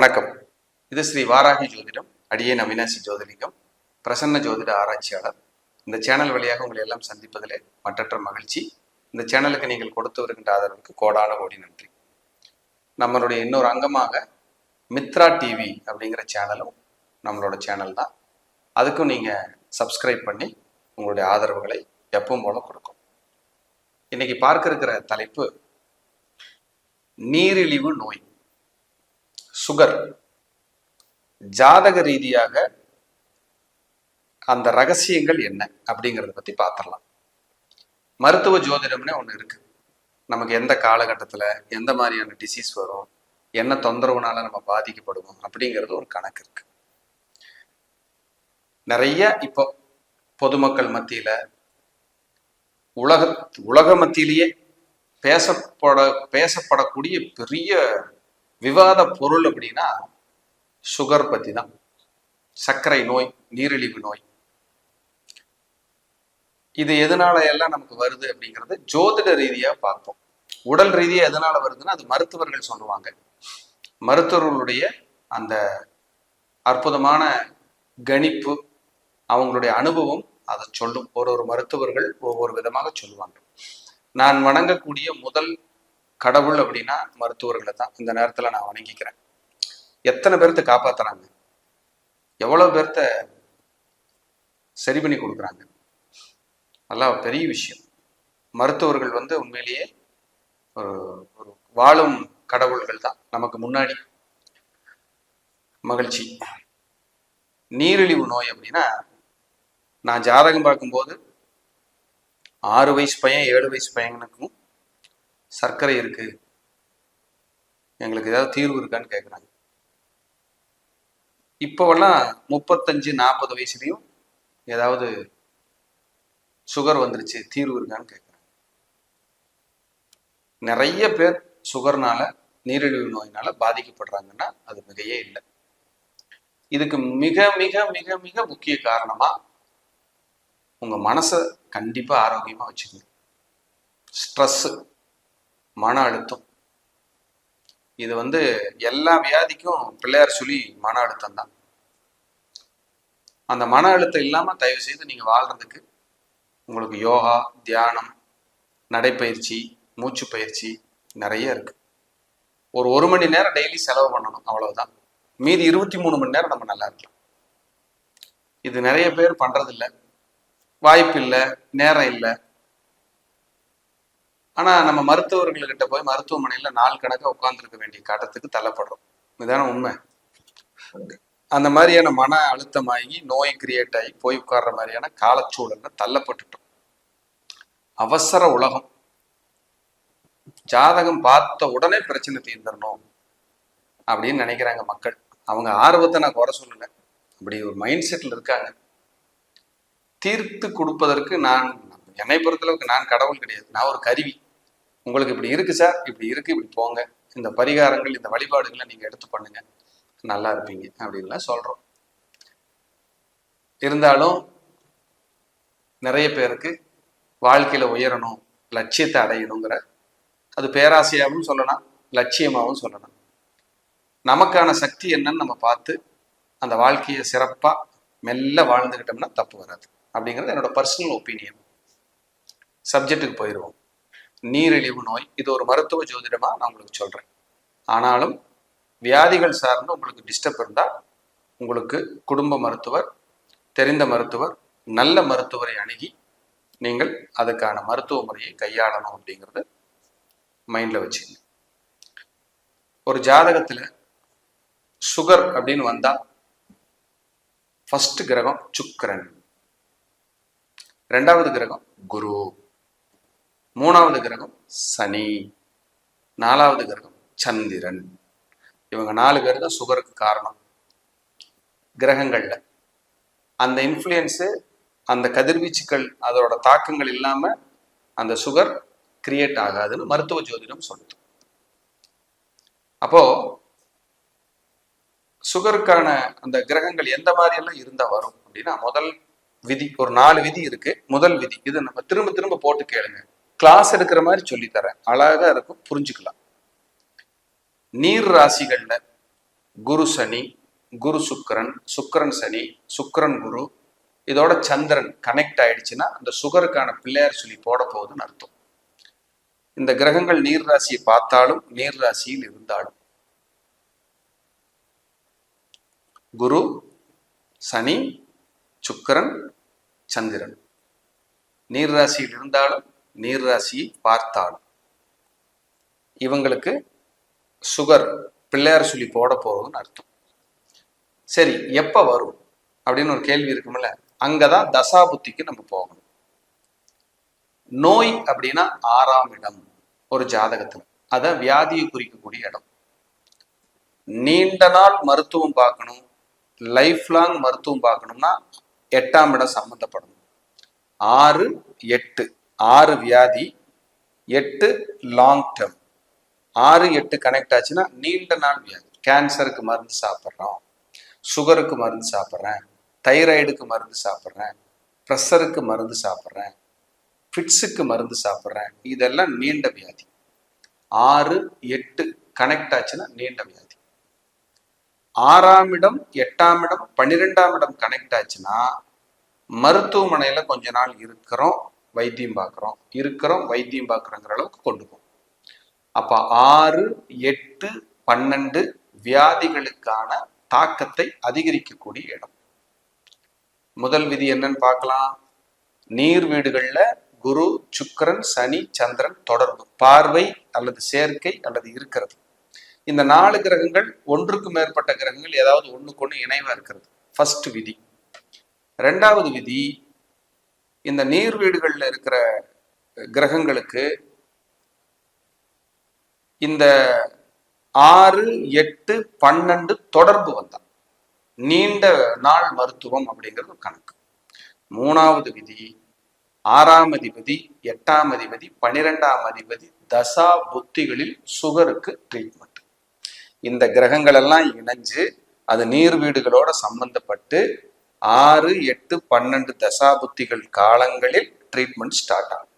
வணக்கம். இது ஸ்ரீ வாராகி ஜோதிடம் அடியேன் அவினாசி ஜோதிலிங்கம் பிரசன்ன ஜோதிட ஆராய்ச்சியாளர். இந்த சேனல் வழியாக உங்களை எல்லாம் சந்திப்பதிலே மற்றற்ற மகிழ்ச்சி. இந்த சேனலுக்கு நீங்கள் கொடுத்து வருகின்ற ஆதரவுக்கு கோடான கோடி நன்றி. நம்மளுடைய இன்னொரு அங்கமாக மித்ரா டிவி அப்படிங்கிற சேனலும் நம்மளோட சேனல் தான். அதுக்கும் நீங்கள் சப்ஸ்கிரைப் பண்ணி உங்களுடைய ஆதரவுகளை எப்பவும் போல கொடுக்கும். இன்னைக்கு பார்க்க இருக்கிற தலைப்பு நீரிழிவு நோய். சுகர். ஜாதக ரீதியாக அந்த ரகசியங்கள் என்ன அப்படிங்கிறத பத்தி பார்த்துடலாம் மருத்துவ ஜோதிடம்னே ஒன்று இருக்கு. நமக்கு எந்த காலகட்டத்தில் எந்த மாதிரியான டிசீஸ் வரும் என்ன தொந்தரவுனால நம்ம பாதிக்கப்படுவோம் அப்படிங்கிறது ஒரு கணக்கு இருக்கு. நிறைய இப்போ பொதுமக்கள் மத்தியில உலக உலக மத்தியிலேயே பேசப்பட பேசப்படக்கூடிய பெரிய விவாத பொருள் அப்படின்னா சுகர் பத்தி தான் சர்க்கரை நோய் நீரிழிவு நோய். இது எதனால எல்லாம் நமக்கு வருது அப்படிங்கறது ஜோதிட ரீதியா பார்ப்போம் உடல் ரீதியா எதனால வருதுன்னா அது மருத்துவர்கள் சொல்லுவாங்க. மருத்துவர்களுடைய அந்த அற்புதமான கணிப்பு அவங்களுடைய அனுபவம் அதை சொல்லும். ஒரு ஒரு மருத்துவர்கள் ஒவ்வொரு விதமாக சொல்லுவாங்க. நான் வணங்கக்கூடிய முதல் கடவுள் அப்படின்னா மருத்துவர்களை தான். இந்த நேரத்தில் நான் வணங்கிக்கிறேன். எத்தனை பேர்த்த காப்பாத்துறாங்க? எவ்வளோ பேர்த்த சரி பண்ணி கொடுக்குறாங்க? அதெல்லாம் பெரிய விஷயம். மருத்துவர்கள் வந்து உண்மையிலேயே ஒரு ஒரு வாழும் கடவுள்கள் தான். நமக்கு முன்னாடி மகிழ்ச்சி. நீரிழிவு நோய் அப்படின்னா நான் ஜாதகம் பார்க்கும்போது ஆறு வயசு பையன் ஏழு வயசு பையனுக்கும் சர்க்கரை இருக்கு. எங்களுக்கு ஏதாவது தீர்வு இருக்கான்னு கேட்குறாங்க இப்போவெல்லாம் முப்பத்தஞ்சு நாற்பது வயசுலையும் ஏதாவது சுகர் வந்துருச்சு தீர்வு இருக்கான்னு கேட்குறாங்க நிறைய பேர் சுகர்னால நீரிழிவு நோயினால பாதிக்கப்படுறாங்கன்னா அது மிகையே இல்லை. இதுக்கு மிக மிக மிக மிக முக்கிய காரணமா உங்க மனசை கண்டிப்பா ஆரோக்கியமா வச்சுக்கணும். ஸ்ட்ரெஸ்ஸு. மன அழுத்தம். இது வந்து எல்லா வியாதிக்கும் பிள்ளையார் சொல்லி மன அழுத்தம் தான். அந்த மன அழுத்தம் இல்லாம தயவு செய்து நீங்க வாழ்றதுக்கு உங்களுக்கு யோகா தியானம் நடைப்பயிற்சி மூச்சு பயிற்சி நிறைய இருக்கு. ஒரு ஒரு மணி நேரம் டெய்லி செலவு பண்ணணும் அவ்வளவுதான். மீதி இருபத்தி மூணு மணி நேரம் நம்ம நல்லா இருக்கலாம். இது நிறைய பேர் பண்றதில்ல. வாய்ப்பு இல்லை நேரம் இல்லை. ஆனா நம்ம மருத்துவர்கள்கிட்ட போய் மருத்துவமனையில நாள் கணக்க உட்கார்ந்துருக்க வேண்டிய கட்டத்துக்கு தள்ளப்படுறோம். இதுதான உண்மை. அந்த மாதிரியான மன அழுத்தமாகி நோய் கிரியேட் ஆகி போய் உட்கார்ற மாதிரியான காலச்சூழல்ல தள்ளப்பட்டுட்டோம். அவசர உலகம். ஜாதகம் பார்த்த உடனே பிரச்சனை தீர்ந்துடணும் அப்படின்னு நினைக்கிறாங்க மக்கள். அவங்க ஆர்வத்தை நான் குறை சொல்லலை. அப்படி ஒரு மைண்ட் செட்டில் இருக்காங்க. தீர்த்து கொடுப்பதற்கு நான் என்னை பொறுத்தளவுக்கு நான் கடவுள் கிடையாது. நான் ஒரு கருவி. உங்களுக்கு இப்படி இருக்கு சார் இப்படி இருக்கு இப்படி போங்க. இந்த பரிகாரங்கள் இந்த வழிபாடுகளை நீங்க எடுத்து பண்ணுங்க. நல்லா இருப்பீங்க அப்படின்லாம் சொல்றோம். இருந்தாலும் நிறைய பேருக்கு வாழ்க்கையில உயரணும் லட்சியத்தை அடையணுங்கிற அது பேராசையாகவும் சொல்லலாம் லட்சியமாகவும் சொல்லலாம். நமக்கான சக்தி என்னன்னு நம்ம பார்த்து அந்த வாழ்க்கையை சிறப்பா மெல்ல வாழ்ந்துக்கிட்டோம்னா தப்பு வராது. அப்படிங்கிறது என்னோட பர்சனல் ஒப்பீனியன் சப்ஜெக்ட்டுக்கு போயிடுவோம் நீரிழிவு நோய் இது ஒரு மருத்துவ ஜோதிடமாக நான் உங்களுக்கு சொல்றேன். ஆனாலும் வியாதிகள் சார்ந்து உங்களுக்கு டிஸ்டர்ப் இருந்தால் உங்களுக்கு குடும்ப மருத்துவர் தெரிந்த மருத்துவர் நல்ல மருத்துவரை அணுகி நீங்கள் அதுக்கான மருத்துவ முறையை கையாளணும் அப்படிங்கிறத மைண்ட்ல வச்சுங்க ஒரு ஜாதகத்துல சுகர் அப்படின்னு வந்தா ஃபஸ்ட்டு கிரகம் சுக்கரன். ரெண்டாவது கிரகம் குரு. மூணாவது கிரகம் சனி நாலாவது கிரகம் சந்திரன். இவங்க நாலு பேர் தான் சுகருக்கு காரணம். கிரகங்கள்ல. அந்த இன்ஃப்ளூயன்ஸு அந்த கதிர்வீச்சுக்கள் அதோட தாக்கங்கள் இல்லாம அந்த சுகர் கிரியேட் ஆகாதுன்னு மருத்துவ ஜோதிடம் சொல்லுது. அப்போ சுகருக்கான அந்த கிரகங்கள் எந்த மாதிரி எல்லாம் இருந்தா வரும் அப்படின்னா முதல் விதி ஒரு நாலு விதி இருக்கு. முதல் விதி இது நம்ம திரும்ப திரும்ப போட்டு கேளுங்க. கிளாஸ் எடுக்கிற மாதிரி சொல்லித்தரேன். அழகா இருக்கும். புரிஞ்சுக்கலாம். நீர் ராசிகள்ல குரு சனி குரு சுக்கிரன் சுக்கிரன் சனி சுக்கரன் குரு இதோட சந்திரன் கனெக்ட் ஆயிடுச்சுன்னா அந்த சுகருக்கான பிள்ளையார் சொல்லி போட போகுதுன்னு அர்த்தம். இந்த கிரகங்கள் நீர் ராசியை பார்த்தாலும் நீர் ராசியில் இருந்தாலும். குரு சனி சுக்கிரன் சந்திரன். நீர் ராசியில் இருந்தாலும் நீர் ராசியை பார்த்தாலும் இவங்களுக்கு சுகர் பிள்ளையார் சொல்லி போட போகிறதுன்னு அர்த்தம். சரி எப்ப வரும்? அப்படின்னு ஒரு கேள்வி இருக்கும்ல அங்கதான் தசாபுத்திக்கு நம்ம போகணும். நோய் அப்படின்னா ஆறாம் இடம் ஒரு ஜாதகத்தில். அதை வியாதியை குறிக்கக்கூடிய இடம். நீண்ட நாள் மருத்துவம் பார்க்கணும். லைஃப் லாங் மருத்துவம் பார்க்கணும்னா எட்டாம் இடம் சம்மந்தப்படணும் ஆறு எட்டு. ஆறு வியாதி எட்டு லாங் டேர்ம் ஆறு எட்டு கனெக்ட் ஆச்சுன்னா நீண்ட நாள் வியாதி. கேன்சருக்கு மருந்து சாப்பிட்றோம். சுகருக்கு மருந்து சாப்பிட்றேன். தைராய்டுக்கு மருந்து சாப்பிட்றேன். ப்ரெஷருக்கு மருந்து சாப்பிட்றேன். ஃபிட்ஸுக்கு மருந்து சாப்பிட்றேன். இதெல்லாம் நீண்ட வியாதி. ஆறு எட்டு கனெக்ட் ஆச்சுன்னா நீண்ட வியாதி. ஆறாம் இடம் எட்டாம் இடம் பன்னிரெண்டாம் இடம் கனெக்ட் ஆச்சுன்னா மருத்துவமனையில கொஞ்ச நாள் இருக்கிறோம். வைத்தியம் பார்க்குறோம். இருக்கிறோம் வைத்தியம் பார்க்குறோங்கிற அளவுக்கு கொண்டு போகும். அப்ப ஆறு எட்டு பன்னெண்டு வியாதிகளுக்கான தாக்கத்தை அதிகரிக்கக்கூடிய இடம். முதல் விதி என்னன்னு பார்க்கலாம். நீர் வீடுகள்ல குரு சுக்கரன் சனி சந்திரன் தொடர்பு. பார்வை அல்லது சேர்க்கை அல்லது இருக்கிறது. இந்த நாலு கிரகங்கள் ஒன்றுக்கு மேற்பட்ட கிரகங்கள் ஏதாவது ஒண்ணுக்கு ஒண்ணு இணைவா இருக்கிறது. ஃபர்ஸ்ட் விதி. ரெண்டாவது விதி இந்த நீர் வீடுகள்ல இருக்கிற கிரகங்களுக்கு இந்த ஆறு எட்டு பன்னெண்டு தொடர்பு வந்தான் நீண்ட நாள் மருத்துவம் அப்படிங்கிறது கணக்கு. மூணாவது விதி ஆறாம் அதிபதி எட்டாம் அதிபதி பனிரெண்டாம் அதிபதி தசா புத்திகளில் சுகருக்கு ட்ரீட்மெண்ட் இந்த கிரகங்கள் எல்லாம் இணைஞ்சு அது நீர் வீடுகளோட சம்பந்தப்பட்டு ஆறு எட்டு பன்னெண்டு தசாபுத்திகள் காலங்களில் ட்ரீட்மெண்ட் ஸ்டார்ட் ஆகும்.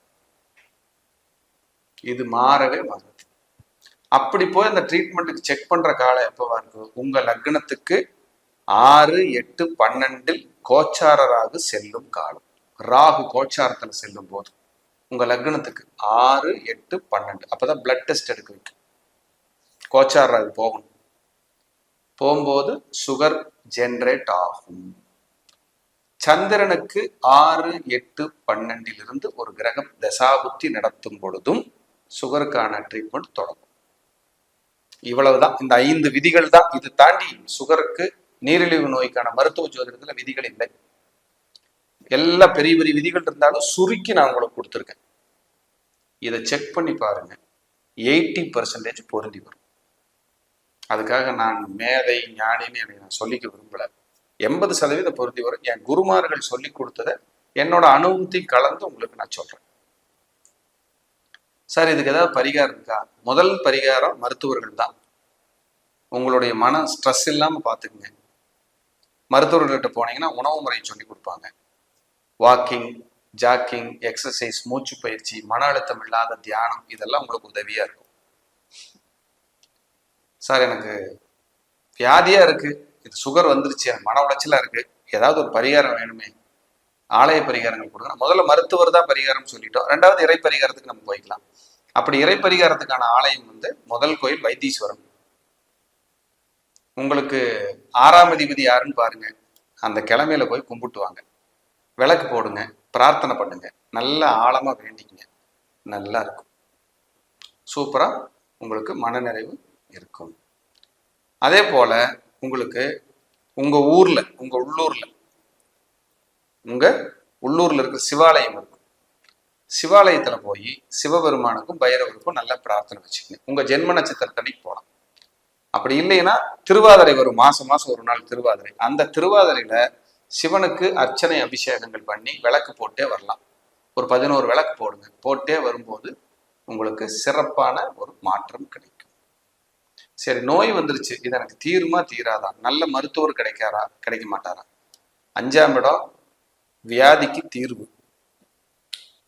இது மாறவே மாறுது. அப்படி போய் அந்த ட்ரீட்மெண்ட்டுக்கு செக் பண்ற காலம் எப்பவா இருக்கு உங்க லக்னத்துக்கு ஆறு எட்டு பன்னெண்டில் கோச்சாரராக செல்லும் காலம். ராகு கோச்சாரத்துல செல்லும் போது. உங்க லக்னத்துக்கு ஆறு எட்டு பன்னெண்டு. அப்பதான் பிளட் டெஸ்ட் எடுக்க வைக்கும் கோச்சாரராக போகணும். போகும்போது சுகர் ஜென்ரேட் ஆகும். சந்திரனுக்கு ஆறு எட்டு பன்னெண்டிலிருந்து ஒரு கிரகம் தசாபுத்தி நடத்தும் பொழுதும் சுகருக்கான ட்ரீட்மெண்ட் தொடங்கும். இவ்வளவுதான். இந்த ஐந்து விதிகள் தான். இது தாண்டி சுகருக்கு நீரிழிவு நோய்க்கான மருத்துவ ஜோதிடத்துல விதிகள் இல்லை. எல்லா பெரிய பெரிய விதிகள் இருந்தாலும் சுருக்கி நான் உங்களுக்கு கொடுத்துருக்கேன். இதை செக் பண்ணி பாருங்க. எயிட்டி பர்சன்டேஜ் பொருந்தி வரும். அதுக்காக நான் மேதை ஞானின்னு எனக்கு நான் சொல்லிக்க விரும்பலை. எண்பது சதவீத பொருந்தி வரும். என் குருமார்கள் சொல்லி கொடுத்ததை என்னோட அனுபவத்தை கலந்து உங்களுக்கு நான் சொல்றேன். சார் இதுக்கு ஏதாவது பரிகாரம் இருக்கா? முதல் பரிகாரம் மருத்துவர்கள் தான். உங்களுடைய மன ஸ்ட்ரெஸ் இல்லாமல் பார்த்துக்குங்க மருத்துவர்கள்ட்ட போனீங்கன்னா உணவு முறையை சொல்லி கொடுப்பாங்க. வாக்கிங் ஜாக்கிங் எக்ஸசைஸ் மூச்சு பயிற்சி மன அழுத்தம் இல்லாத தியானம் இதெல்லாம் உங்களுக்கு உதவியாக இருக்கும். சார் எனக்கு வியாதியாக இருக்குது இது சுகர் வந்துருச்சு எனக்கு மன உளைச்சலா இருக்கு. ஏதாவது ஒரு பரிகாரம் வேணுமே. ஆலய பரிகாரங்கள் கொடுங்க முதல்ல மருத்துவர் தான் பரிகாரம் சொல்லிட்டோம். ரெண்டாவது இறை பரிகாரத்துக்கு நம்ம போய்க்கலாம். அப்படி இறை பரிகாரத்துக்கான ஆலயம் வந்து முதல் கோயில் வைத்தீஸ்வரம். உங்களுக்கு ஆறாம் அதிபதி யாருன்னு பாருங்க. அந்த கிழமையில போய் கும்பிட்டு வாங்க விளக்கு போடுங்க பிரார்த்தனை பண்ணுங்க. நல்லா ஆழமா வேண்டிக்கங்க. நல்லா இருக்கும். சூப்பரா உங்களுக்கு மனநிறைவு இருக்கும். அதே போல உங்களுக்கு உங்க ஊர்ல உங்க உள்ளூர்ல உங்க உள்ளூர்ல இருக்க சிவாலயம் இருக்கும். சிவாலயத்துல போய் சிவபெருமானுக்கும் பைரவருக்கும் நல்ல பிரார்த்தனை வச்சுக்கணும் உங்க ஜென்ம நட்சத்திரத்தன்னைக்கு போகலாம் அப்படி இல்லைன்னா திருவாதிரை வரும். மாசம் மாசம் ஒரு நாள் திருவாதிரை. அந்த திருவாதிரையில் சிவனுக்கு அர்ச்சனை அபிஷேகங்கள் பண்ணி விளக்கு போட்டே வரலாம். ஒரு பதினோரு விளக்கு போடுங்க. போட்டே வரும்போது உங்களுக்கு சிறப்பான ஒரு மாற்றம் கிடைக்கும். சரி நோய் வந்துருச்சு. இது எனக்கு தீருமா? தீராதா? நல்ல மருத்துவர் கிடைக்காரா? கிடைக்க மாட்டாரா? அஞ்சாம் இடம் வியாதிக்கு தீர்வு.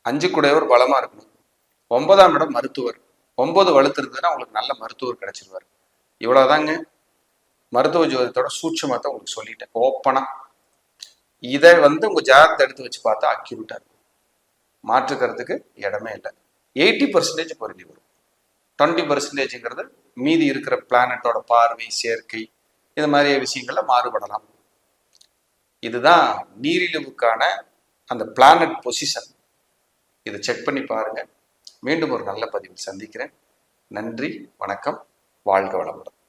அஞ்சு கூடையவர் பலமா இருக்கணும். ஒன்பதாம் இடம் மருத்துவர். ஒன்பது வலுத்திருந்ததுன்னா உங்களுக்கு நல்ல மருத்துவர் கிடைச்சிருவார். இவ்வளவுதாங்க. மருத்துவ ஜோதிடத்தோட சூட்சமத்தை உங்களுக்கு சொல்லிட்டேன். ஓப்பனா. இதை வந்து உங்க ஜாதகத்தை எடுத்து வச்சு பார்த்தா அக்யூரேட்டா இருக்கும். மாற்றுக்கிறதுக்கு இடமே இல்லை. எயிட்டி பர்சன்டேஜ் பொருந்தி வரும். டுவெண்ட்டி பர்சன்டேஜ்ங்கிறது மீதி இருக்கிற பிளானட்டோட பார்வை சேர்க்கை இது மாதிரி விஷயங்கள்ல மாறுபடலாம். இதுதான் நீரிழிவுக்கான அந்த பிளானட் பொசிஷன் இதை செக் பண்ணி பாருங்க. மீண்டும் ஒரு நல்ல பதிவில் சந்திக்கிறேன். நன்றி வணக்கம் வாழ்க வளமுடன்.